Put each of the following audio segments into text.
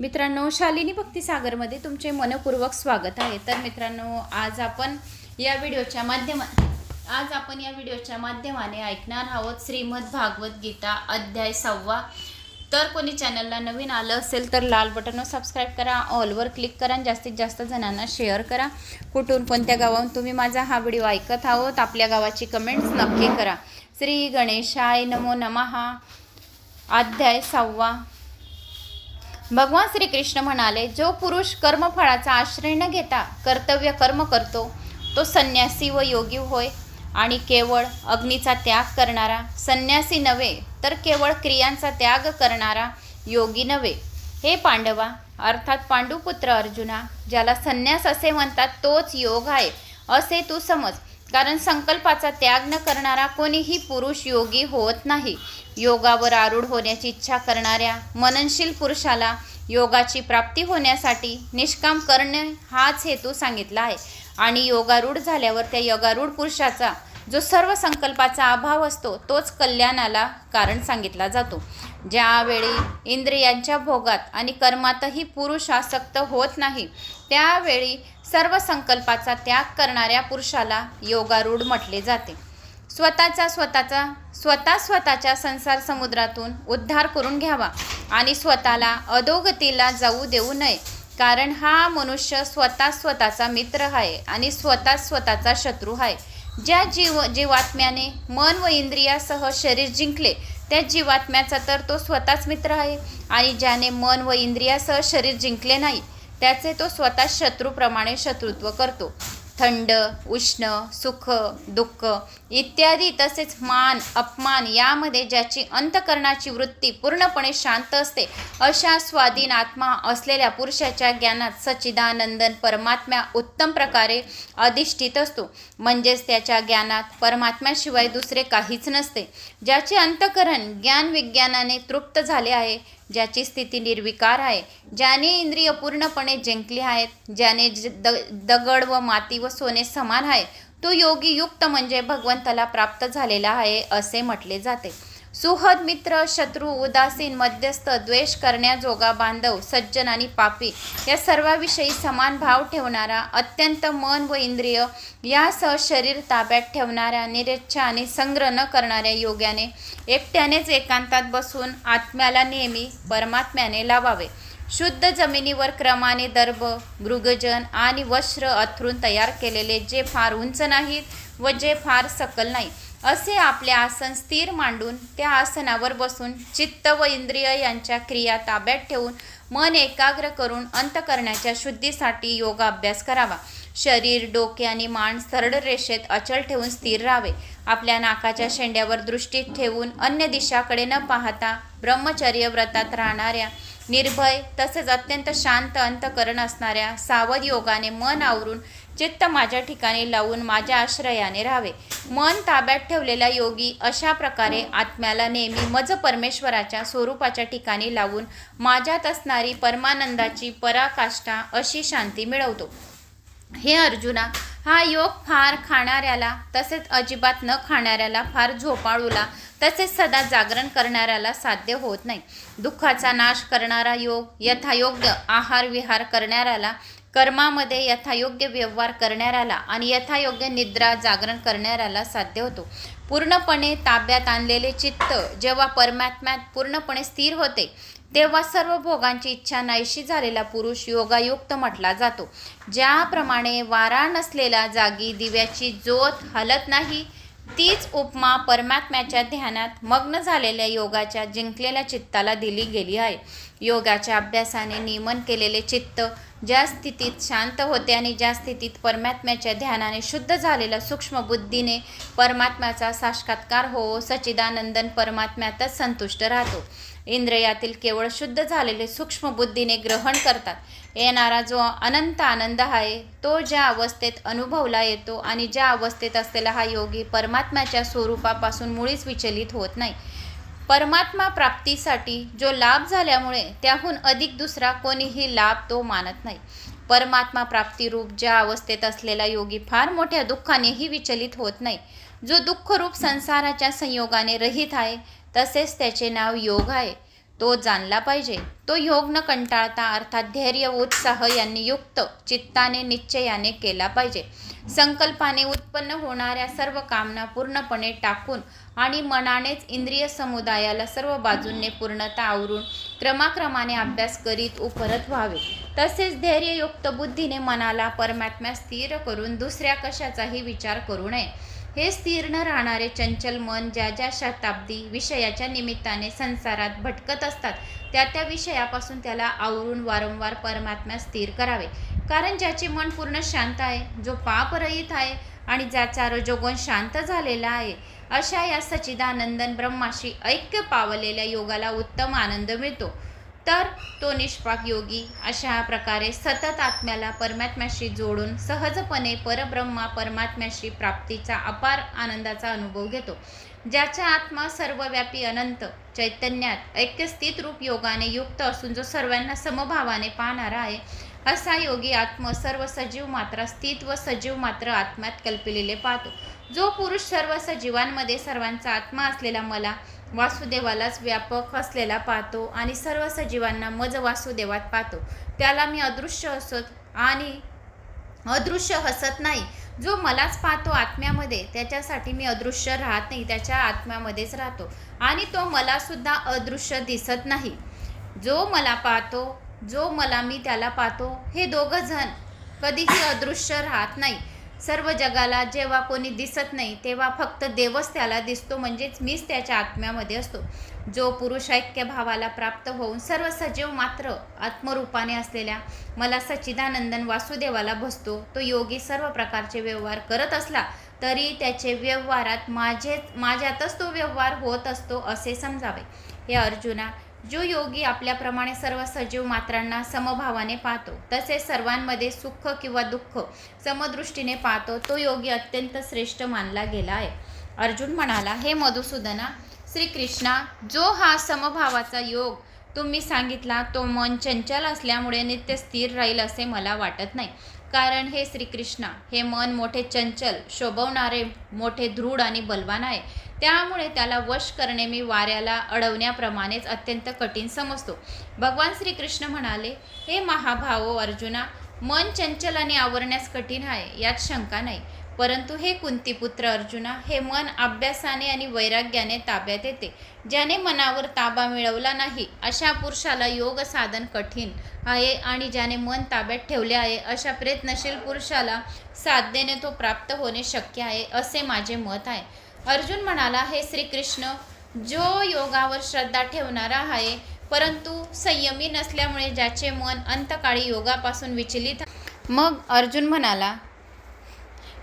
मित्रांनो शालिनी भक्तिसागरमध्ये तुमचे मनपूर्वक स्वागत आहे. तर मित्रांनो आज आपण या व्हिडिओच्या माध्यमा आज आपण या व्हिडिओच्या माध्यमाने ऐकणार आहोत श्रीमद भागवत गीता अध्याय सहावा तर कोणी चॅनलला नवीन आलं असेल तर लाल बटनवर सबस्क्राईब करा ऑलवर क्लिक करा आणि जास्तीत जास्त जणांना शेअर करा. कुठून कोणत्या गावाहून तुम्ही माझा हा व्हिडिओ ऐकत आहोत आपल्या गावाची कमेंट्स नक्की करा. श्री गणेशाय नमो नमहा अध्याय सहावा भगवान श्रीकृष्ण म्हणाले जो पुरुष कर्मफळाचा आश्रय न घेता कर्तव्य कर्म करतो तो संन्यासी व योगी होय. आणि केवळ अग्नीचा त्याग करणारा संन्यासी नव्हे तर केवळ क्रियांचा त्याग करणारा योगी नव्हे. हे पांडवा अर्थात पांडुपुत्र अर्जुना ज्याला संन्यास असे म्हणतात तोच योग आहे. असे तू समज. कारण संकल्पाचा त्याग न करणारा कोणीही पुरुष योगी होत नाही. योगावर आरूढ होण्याची इच्छा करणाऱ्या मननशील पुरुषाला योगाची प्राप्ती होण्यासाठी निष्काम करणे हाच हेतू सांगितला आहे. आणि योगारूढ झाल्यावर त्या योगारूढ पुरुषाचा जो सर्व संकल्पाचा अभाव असतो तोच कल्याणाला कारण सांगितला जातो. ज्यावेळी इंद्रियांच्या भोगात आणि कर्मातही पुरुष आसक्त होत नाही त्यावेळी सर्व संकल्पाचा त्याग करणाऱ्या पुरुषाला योगारूढ म्हटले जाते. स्वतःचा स्वतःचा स्वतः स्वतःच्या संसार समुद्रातून उद्धार करून घ्यावा आणि स्वतःला अधोगतीला जाऊ देऊ नये कारण हा मनुष्य स्वतः स्वतःचा मित्र आहे आणि स्वतः स्वतःचा शत्रू आहे. ज्या जीव जीवात्म्याने मन व इंद्रियासह शरीर जिंकले त्या जीवात्म्याचा तर तो स्वतःच मित्र आहे आणि ज्याने मन व इंद्रियासह शरीर जिंकले नाही त्याचे तो स्वतः शत्रूप्रमाणे शत्रुत्व करतो. थंड उष्ण सुख दुःख इत्यादी तसेच मान अपमान यामध्ये ज्याची अंतकरणाची वृत्ती पूर्णपणे शांत असते अशा स्वाधीन आत्मा असलेल्या पुरुषाच्या ज्ञानात सच्चिदानंदन परमात्म्या उत्तम प्रकारे अधिष्ठित असतो. म्हणजेच त्याच्या ज्ञानात परमात्म्याशिवाय दुसरे काहीच नसते. ज्याचे अंतकरण ज्ञान विज्ञानाने तृप्त झाले आहे ज्याची स्थिती निर्विकार आहे ज्याने इंद्रिय पूर्णपणे जिंकली आहेत ज्याने ज- द दगड व माती व सोने समान आहे तो योगी युक्त म्हणजे भगवंताला प्राप्त झालेला आहे असे म्हटले जाते. सुहद मित्र शत्रू उदासीन मध्यस्थ द्वेष करण्याजोगा बांधव सज्जन आणि पापी या सर्वाविषयी समान भाव ठेवणारा अत्यंत मन व इंद्रिय यासह शरीर ताब्यात ठेवणाऱ्या निरेच्छा आणि संग्रह न करणाऱ्या योग्याने एकट्यानेच एकांतात बसून आत्म्याला नेहमी परमात्म्याने लावावे. शुद्ध जमिनीवर क्रमाने दर्भ मृगजन आणि वस्त्र अथरून तयार केलेले जे फार उंच नाहीत व जे फार सकल नाही असे आपले आसन स्थिर मांडून त्या आसनावर बसून चित्त व इंद्रिय यांच्या क्रिया ताब्यात ठेवून मन एकाग्र करून अंतकरणाच्या शुद्धीसाठी योगाभ्यास करावा. शरीर डोके आणि मान सरळ रेषेत अचल ठेवून स्थिर राहावे. आपल्या नाकाच्या शेंड्यावर दृष्टी ठेवून अन्य दिशाकडे न पाहता ब्रह्मचर्य व्रतात राहणाऱ्या निर्भय तसेच अत्यंत शांत अंतकरण असणाऱ्या सावध योगाने मन आवरून चित्त माझ्या ठिकाणी लावून माझ्या आश्रयाने राहावे. मन ताब्यात ठेवलेला योगी अशा प्रकारे आत्म्याला नेहमी मज परमेश्वराच्या स्वरूपाच्या ठिकाणी लावून माझ्यात असणारी परमानंदाची पराकाष्ठा अशी शांती मिळवतो. हे अर्जुना हा योग फार खाणाऱ्याला तसेच अजिबात न खाणाऱ्याला फार झोपाळूला तसेच सदा जागरण करणाऱ्याला साध्य होत नाही. दुःखाचा नाश करणारा योग यथायोग्य आहार विहार करणाऱ्याला कर्मामध्ये यथायोग्य व्यवहार करणाऱ्याला आणि यथायोग्य निद्रा जागरण करणाऱ्याला साध्य होतो. पूर्णपणे ताब्यात आणलेले चित्त जेव्हा परमात्म्यात पूर्णपणे स्थिर होते तेव्हा सर्व भोगांची इच्छा नाहीशी झालेला पुरुष योगायुक्त म्हटला जातो. ज्याप्रमाणे वारा नसलेला जागी दिव्याची ज्योत हलत नाही तीच उपमा परमात्म्याच्या ध्यानात मग्न झालेल्या योगाच्या जिंकलेल्या चित्ताला दिली गेली आहे. योगाच्या अभ्यासाने नियमन केलेले चित्त ज्या स्थितीत शांत होते आणि ज्या स्थितीत परमात्म्याच्या ध्यानाने शुद्ध झालेल्या सूक्ष्म बुद्धीने परमात्म्याचा साक्षात्कार हो सच्चिदानंदन परमात्म्यातच संतुष्ट राहतो. इंद्रियातील केवळ शुद्ध झालेले सूक्ष्म बुद्धीने ग्रहण करतात. येणारा जो अनंत आनंद आहे तो ज्या अवस्थेत अनुभवला येतो आणि ज्या अवस्थेत असलेला हा योगी परमात्म्याच्या स्वरूपापासून मुळीच विचलित होत नाही. परमात्मा प्राप्तीसाठी जो लाभ झाल्यामुळे त्याहून अधिक दुसरा कोणीही लाभ तो मानत नाही. परमात्मा प्राप्तीरूप ज्या अवस्थेत असलेला योगी फार मोठ्या दुःखानेही विचलित होत नाही. जो दुःखरूप संसाराच्या संयोगाने रहित आहे तसेच त्याचे नाव योग आहे. तो जाणला पाहिजे. तो योग न कंटाळता अर्थात धैर्य उत्साह यांनी युक्त चित्ताने निश्चयाने केला पाहिजे. संकल्पाने उत्पन्न होणाऱ्या सर्व कामना पूर्णपणे टाकून आणि मनानेच इंद्रिय समुदायाला सर्व बाजूंनी पूर्णता आवरून क्रमाक्रमाने अभ्यास करीत उपरत व्हावे. तसेच धैर्ययुक्त बुद्धीने मनाला परमात्म्या स्थिर करून दुसऱ्या कशाचाही विचार करू नये. हे स्थिर न राहणारे चंचल मन ज्या ज्या शताब्दी विषयाच्या निमित्ताने संसारात भटकत असतात त्या त्या विषयापासून त्याला आवरून वारंवार परमात्म्या स्थिर करावे. कारण ज्याचे मन पूर्ण शांत आहे जो पापरहित आहे आणि ज्याचा रजोगुण शांत झालेला आहे अशा या सचिदानंदन ब्रह्माशी ऐक्य पावलेल्या योगाला उत्तम आनंद मिळतो. तर तो निष्पाक योगी अशा प्रकारे सतत आत्म्याला परमात्म्याशी जोडून सहजपणे परब्रह्मा परमात्म्याशी प्राप्तीचा अपार आनंदाचा अनुभव घेतो. ज्याचा आत्मा सर्वव्यापी अनंत चैतन्यात ऐक्यस्थित रूप योगाने युक्त असून जो सर्वांना समभावाने पाहणारा आहे असा योगी आत्म सर्व सजीव मात्र स्थित व सजीव मात्र आत्म्यात कल्पिलेले पाहतो. जो पुरुष सर्व सजीवांमध्ये सर्वांचा आत्मा असलेला मला वासुदेवालाच व्यापक असलेला पाहतो आणि सर्व सजीवांना मज वासुदेवात पाहतो. त्याला मी अदृश्य असत आणि अदृश्य हसत नाही. जो मलाच पाहतो आत्म्यामध्ये त्याच्यासाठी मी अदृश्य राहत नाही त्याच्या आत्म्यामध्येच राहतो. आणि तो मला सुद्धा अदृश्य दिसत नाही. जो मला पाहतो जो मला मी त्याला पाहतो हे दोघं जण कधीही अदृश्य राहत नाही. सर्व जगाला जेव्हा कोणी दिसत नाही तेव्हा फक्त देवच त्याला दिसतो म्हणजेच मीच त्याच्या आत्म्यामध्ये असतो. जो पुरुष ऐक्य भावाला प्राप्त होऊन सर्व सजीव मात्र आत्मरूपाने असलेल्या मला सच्चिदानंदन वासुदेवाला बसतो तो योगी सर्व प्रकारचे व्यवहार करत असला तरी त्याचे व्यवहारात माझे माझ्यातच तो व्यवहार होत असतो असे समजावे. हे अर्जुना जो योगी आपल्याप्रमाणे सर्व सजीव मात्रांना समभावाने पाहतो तसेच सर्वांमध्ये सुख किंवा दुःख समदृष्टीने पाहतो तो योगी अत्यंत श्रेष्ठ मानला गेला आहे. अर्जुन म्हणाला हे मधुसूदना श्रीकृष्णा जो हा समभावाचा योग तुम्ही सांगितला तो मन चंचल असल्यामुळे नित्य स्थिर राहील असे मला वाटत नाही. कारण हे श्रीकृष्णा हे मन मोठे चंचल शोभवणारे मोठे दृढ आणि बलवान आहे. त्यामुळे त्याला वश करणे मी वाऱ्याला अडवण्याप्रमाणेच अत्यंत कठीण समजतो. भगवान श्रीकृष्ण म्हणाले हे महाभावो अर्जुना मन चंचल आणि आवरण्यास कठीण आहे यात शंका नाही. परंतु हे कुंतीपुत्र अर्जुना हे मन अभ्यासाने आणि वैराग्याने ताब्यात येते. ज्याने मनावर ताबा मिळवला नाही अशा पुरुषाला योग साधन कठीण आहे आणि ज्याने मन ताब्यात ठेवले आहे अशा प्रयत्नशील पुरुषाला साधनेने तो प्राप्त होणे शक्य आहे असे माझे मत आहे. अर्जुन म्हणाला हे श्रीकृष्ण जो योगावर श्रद्धा ठेवणारा आहे परंतु संयमी नसल्यामुळे ज्याचे मन अंतकाळी योगापासून विचलित मग अर्जुन म्हणाला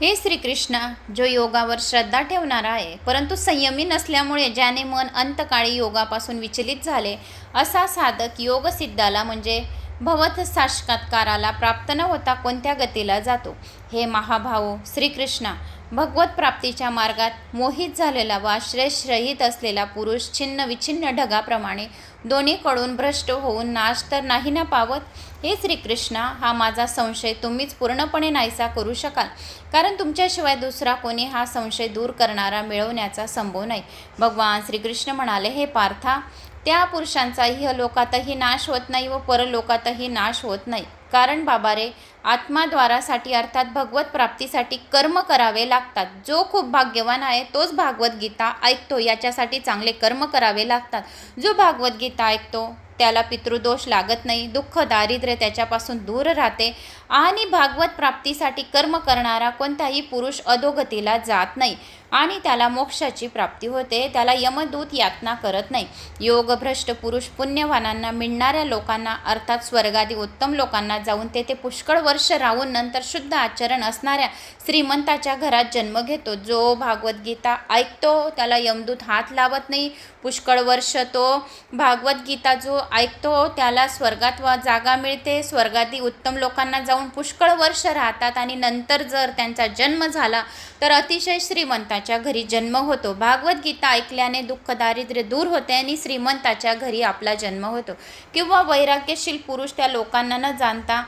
हे श्रीकृष्णा जो योगावर श्रद्धा ठेवणारा आहे परंतु संयमी नसल्यामुळे ज्याने मन अंतकाळी योगापासून विचलित झाले असा साधक योगसिद्धाला म्हणजे भवत साक्षात्काराला प्राप्त न होता कोणत्या गतीला जातो? हे महाभाऊ श्रीकृष्णा भगवत प्राप्तीच्या मार्गात मोहित झालेला व आश्रयश्रहित असलेला पुरुष छिन्न विछिन्न ढगाप्रमाणे दोन्हीकडून भ्रष्ट होऊन नाश तर नाही ना पावत? हे श्रीकृष्णा हा माझा संशय तुम्हीच पूर्णपणे नाहीसा करू शकाल. कारण तुमच्याशिवाय दुसरा कोणी हा संशय दूर करणारा मिळवण्याचा संभव नाही. भगवान श्रीकृष्ण म्हणाले हे पार्था त्या पुरुषांचा इहलोकातही नाश होत नाही व परलोकातही नाश होत नाही. कारण बाबा रे आत्माद्वारासाठी अर्थात भगवत प्राप्तीसाठी कर्म करावे लागतात. जो खूप भाग्यवान आहे तोच भागवद्गीता ऐकतो. याच्यासाठी चांगले कर्म करावे लागतात. जो भागवद्गीता ऐकतो त्याला पितृदोष लागत नाही दुःख दारिद्र्य त्याच्यापासून दूर राहते आणि भागवत प्राप्तीसाठी कर्म करणारा कोणताही पुरुष अधोगतीला जात नाही आणि त्याला मोक्षाची प्राप्ती होते. त्याला यमदूत यातना करत नाही. योगभ्रष्ट पुरुष पुण्यवानांना मिळणाऱ्या लोकांना अर्थात स्वर्गादी उत्तम लोकांना जाऊन तेथे पुष्कळ वर्ष राहून नंतर शुद्ध आचरण असणाऱ्या श्रीमंताच्या घरात जन्म घेतो. जो भागवत गीता ऐकतो त्याला यमदूत हात लावत नाही. पुष्कळ वर्ष तो भागवद्गीता जो ऐकतो त्याला स्वर्गात वा जागा मिळते. स्वर्गातील उत्तम लोकांना जाऊन पुष्कळ वर्ष राहतात आणि नंतर जर त्यांचा जन्म झाला तर अतिशय श्रीमंताच्या घरी जन्म होतो. भागवद्गीता ऐकल्याने दुःख दारिद्र्य दूर होते आणि श्रीमंताच्या घरी आपला जन्म होतो. किंवा वैराग्यशील पुरुष त्या लोकांना न जाणता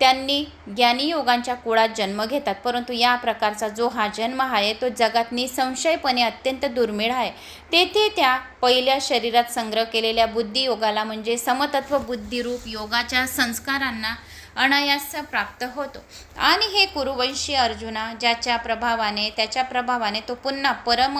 त्यांनी ज्ञानीयोगांच्या कुळात जन्म घेतात. परंतु या प्रकारचा जो हा जन्म आहे तो जगात निसंशयपणे अत्यंत दुर्मिळ आहे. तेथे त्या पहिल्या शरीरात संग्रह केलेल्या बुद्धियोगाला म्हणजे समतत्व बुद्धिरूप योगाच्या संस्कारांना अनायास प्राप्त होतो. आणि हे कुरुवंशी अर्जुना ज्याच्या प्रभावाने त्याच्या प्रभावाने तो पुन्हा परम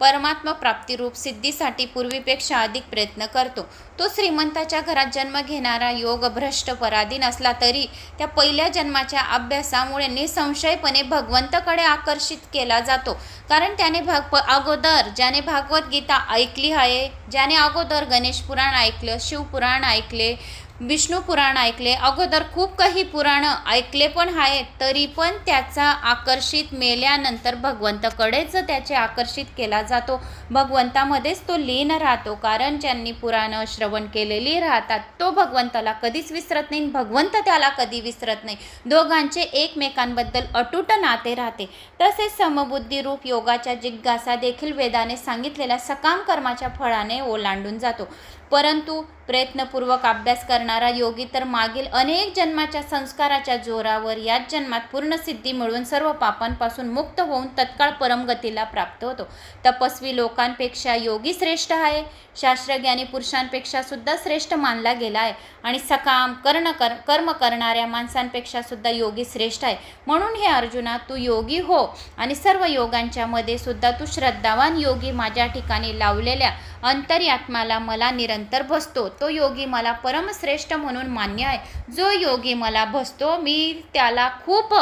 परमात्मा प्राप्तिरूप सिद्धीसाठी पूर्वीपेक्षा अधिक प्रयत्न करतो. तो श्रीमंताच्या घरात जन्म घेणारा योग भ्रष्ट पराधीन असला तरी त्या पहिल्या जन्माच्या अभ्यासामुळे निसंशयपणे भगवंताकडे आकर्षित केला जातो. कारण त्याने भग अगोदर ज्याने भागवत गीता ऐकली आहे ज्याने अगोदर गणेश पुराण ऐकलं शिवपुराण ऐकले विष्णू पुराण ऐकले. अगोदर खूप काही पुराणं ऐकले पण आहेत तरी पण त्याचा आकर्षित मेल्यानंतर भगवंताकडेच त्याचे आकर्षित केला जातो. भगवंतामध्येच तो लीन राहतो कारण ज्यांनी पुराणं श्रवण केलेली राहतात तो भगवंताला कधीच विसरत नाही भगवंत त्याला कधी विसरत नाही. दोघांचे एकमेकांबद्दल अटूट नाते राहते. तसेच समबुद्धीरूप योगाच्या जिज्ञासा देखील वेदाने सांगितलेल्या सकाम कर्माच्या फळाने ओलांडून जातो. परंतु प्रयत्नपूर्वक अभ्यास करणारा योगी तर मागील अनेक जन्माच्या संस्काराच्या जोरावर याच जन्मात पूर्ण सिद्धी मिळवून सर्व पापांपासून मुक्त होऊन तत्काळ परमगतीला प्राप्त होतो. तपस्वी लोकांपेक्षा योगी श्रेष्ठ आहे. शास्त्रज्ञानी पुरुषांपेक्षा सुद्धा श्रेष्ठ मानला गेला आहे. आणि सकाम कर्ण कर कर्म करणाऱ्या माणसांपेक्षा सुद्धा योगी श्रेष्ठ आहे. म्हणून हे अर्जुना तू योगी हो. आणि सर्व योगांच्या मध्ये सुद्धा तू श्रद्धावान योगी माझ्या ठिकाणी लावलेल्या अंतर्यात्माला मला निरंतर भसतो. तो योगी मला परमश्रेष्ठ म्हणून मान्य आहे. जो योगी मला भसतो मी त्याला खूप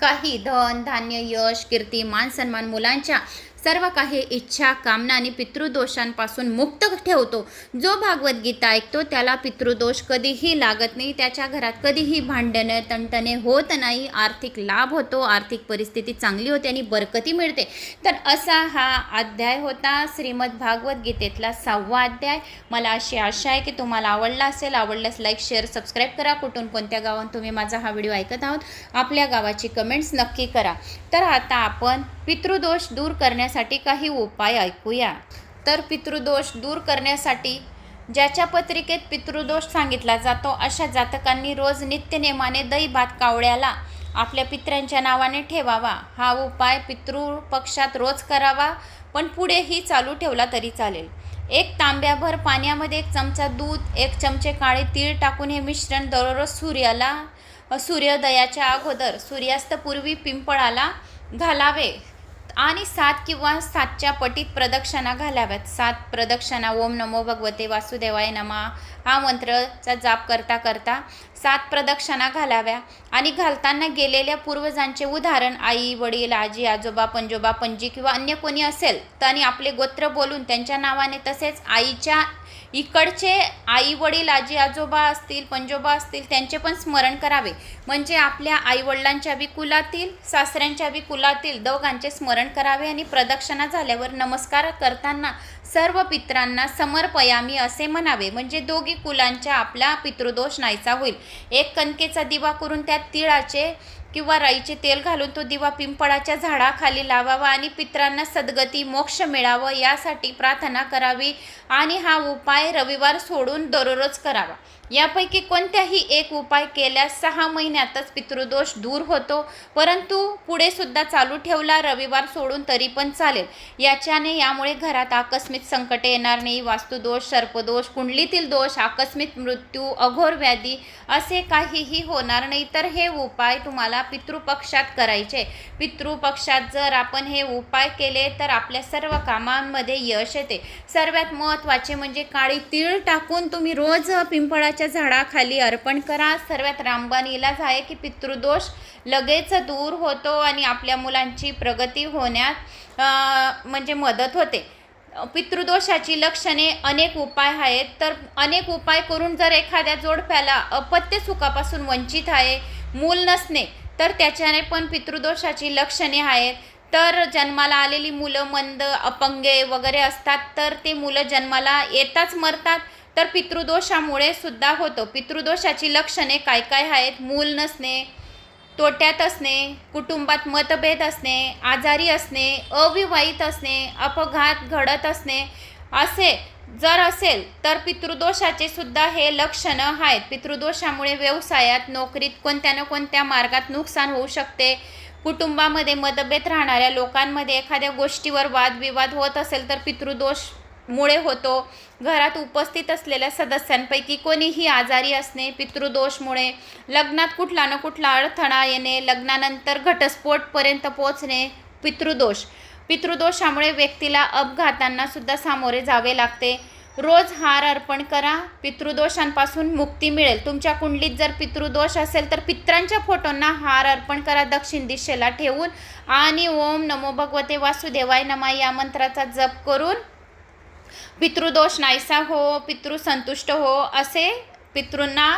काही धन धान्य यश कीर्ती मान सन्मान मुलांच्या सर्व काही इच्छा कामना आणि पितृदोषांपासून मुक्त ठेवतो. जो भागवद्गीता ऐकतो त्याला पितृदोष कधीही लागत नाही. त्याच्या घरात कधीही भांडणं तणतणे होत नाही. आर्थिक लाभ होतो आर्थिक परिस्थिती चांगली होते आणि बरकती मिळते. तर असा हा अध्याय होता श्रीमद भागवद्गीतेतला सहावा अध्याय. मला अशी आशा आहे की तुम्हाला आवडला असेल. आवडल्यास लाईक शेअर सबस्क्राईब करा. कुठून कोणत्या गावात तुम्ही माझा हा व्हिडिओ ऐकत आहोत आपल्या गावाची कमेंट्स नक्की करा. तर आता आपण पितृदोष दूर करण्यासाठी काही उपाय ऐकूया. तर पितृदोष दूर करण्यासाठी ज्याच्या पत्रिकेत पितृदोष सांगितला जातो अशा जातकांनी रोज नित्यनेमाने दही भात कावळ्याला आपल्या पित्र्यांच्या नावाने ठेवावा. हा उपाय पितृपक्षात रोज करावा पण पुढेही चालू ठेवला तरी चालेल. एक तांब्याभर पाण्यामध्ये एक चमचा दूध एक चमचे काळे तीळ टाकून हे मिश्रण दररोज सूर्याला सूर्योदयाच्या अगोदर सूर्यास्तपूर्वी पिंपळाला घालावे. आणि सात किंवा सातच्या पटीत प्रदक्षिणा घालाव्यात. सात प्रदक्षिणा ओम नमो भगवते वासुदेवाय नमा हा मंत्रचा जाप करता करता सात प्रदक्षिणा घालाव्या. आणि घालताना गेलेल्या पूर्वजांचे उदाहरण आई वडील आजी आजोबा पंजोबा पणजी किंवा अन्य कोणी असेल तर आणि आपले गोत्र बोलून त्यांच्या नावाने तसेच आईच्या इकडचे आई वडील आजी आजोबा असतील पंजोबा असतील त्यांचे पण स्मरण करावे. म्हणजे आपल्या आईवडिलांच्या बी कुलातील सासऱ्यांच्या बी कुलातील दोघांचे स्मरण करावे आणि प्रदक्षिणा झाल्यावर नमस्कार करताना सर्व पित्रांना समर्पयामी असे म्हणावे. म्हणजे दोघी कुलांच्या आपला पितृदोष नाहीसा होईल. एक कणकेचा दिवा करून त्यात तिळाचे किंवा राईचे तेल घालून तो दिवा पिंपळाच्या झाडाखाली लावावा आणि पित्रांना सद्गती मोक्ष मिळावं यासाठी प्रार्थना करावी आणि हा उपाय रविवार सोडून दररोज करावा. यापैकी कोणत्याही एक उपाय केल्यास सहा महिन्यातच पितृदोष दूर होतो. परंतु पुढे सुद्धा चालू ठेवला रविवार सोडून तरी पण चालेल. याच्याने यामुळे घरात आकस्मिक संकटे येणार नाही. वास्तुदोष सर्पदोष कुंडलीतील दोष आकस्मिक मृत्यू अघोर व्याधी असे काहीही होणार नाही. तर हे उपाय तुम्हाला पितृपक्षात करायचे. पितृपक्षात जर आपण हे उपाय केले तर आपल्या सर्व कामांमध्ये यश येते. सर्वात महत्त्वाचे म्हणजे काळी तीळ टाकून तुम्ही रोज पिंपळाच्या झाडाखाली अर्पण करा. सर्वात रामबाण इलाज आहे की पितृदोष लगेच दूर होतो आणि आपल्या मुलांची प्रगती होण्यात म्हणजे मदत होते. पितृदोषाची लक्षणे अनेक उपाय आहेत. तर अनेक उपाय करून जर एखाद्या जोडप्याला अपत्य सुखापासून वंचित आहे मूल नसणे तर त्याच्याने पण पितृदोषाची लक्षणे आहेत. तर जन्माला आलेली मुलं मंद अपंगे वगैरे असतात तर ते मुलं जन्माला येताच मरतात. तर पितृदोषामुळे सुद्धा होतो. पितृदोषाची लक्षणे काय काय आहेत? मूल नसणे तोट्यात असणे कुटुंबात मतभेद असणे आजारी असणे अविवाहित असणे अपघात घडत असणे असे जर असेल तर पितृदोषाचे सुद्धा हे लक्षणं आहेत. पितृदोषामुळे व्यवसायात नोकरीत कोणत्या ना कोणत्या मार्गात नुकसान होऊ शकते. कुटुंबामध्ये मतभेद राहणाऱ्या लोकांमध्ये एखाद्या गोष्टीवर वादविवाद होत असेल तर पितृदोष मुळे होतो. घरात उपस्थित असलेल्या सदस्यांपैकी कोणीही आजारी असणे पितृदोषमुळे लग्नात कुठला ना कुठला अडथळा येणे लग्नानंतर घटस्फोटपर्यंत पोहोचणे पितृदोष. पितृदोषामुळे व्यक्तीला अपघातांना सुद्धा सामोरे जावे लागते. रोज हार अर्पण करा पितृदोषांपासून मुक्ती मिळेल. तुमच्या कुंडलीत जर पितृदोष असेल तर पित्रांच्या फोटोंना हार अर्पण करा दक्षिण दिशेला ठेवून आणि ओम नमो भगवते वासुदेवाय नमा या मंत्राचा जप करून पितृदोष नाहीसा हो पितृ संतुष्ट हो असे पितृंना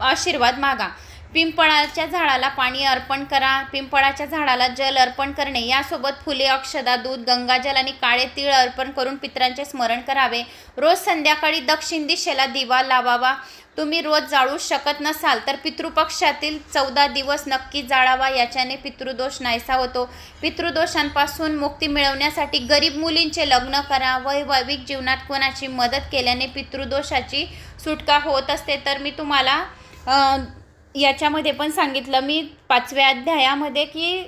आशीर्वाद मागा. पिंपळाच्या झाडाला पाणी अर्पण करा. पिंपळाच्या झाडाला जल अर्पण करणे. यासोबत फुले अक्षदा दूध गंगाजल आणि काळे तीळ अर्पण करून पितरांचे स्मरण करावे. रोज संध्याकाळी दक्षिण दिशेला दिवा लावावा. तुम्ही रोज जाळू शकत नसाल तर पितृपक्षातील चौदा दिवस नक्की जाळावा. याच्याने पितृदोष नाहीसा होतो. पितृदोषांपासून मुक्ती मिळवण्यासाठी गरीब मुलींचे लग्न करा. वैवाहिक जीवनात कोणाची मदत केल्याने पितृदोषाची सुटका होत असते. तर मी तुम्हाला याच्यामध्ये पण सांगितलं मी पाचव्या अध्यायामध्ये की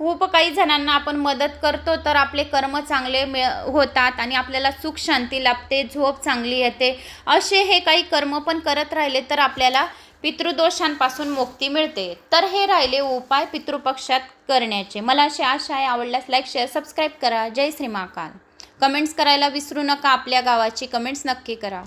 खूप काही जणांना आपण मदत करतो तर आपले कर्म चांगले मिळ होतात आणि आपल्याला सुख शांती लाभते झोप चांगली येते. असे हे काही कर्म पण करत राहिले तर आपल्याला पितृदोषांपासून मुक्ती मिळते. तर हे राहिले उपाय पितृपक्षात करण्याचे. मला अशी आशा आहे आवडल्यास लाईक शेअर सबस्क्राईब करा. जय श्री महाकाल. कमेंट्स करायला विसरू नका आपल्या गावाची कमेंट्स नक्की करा.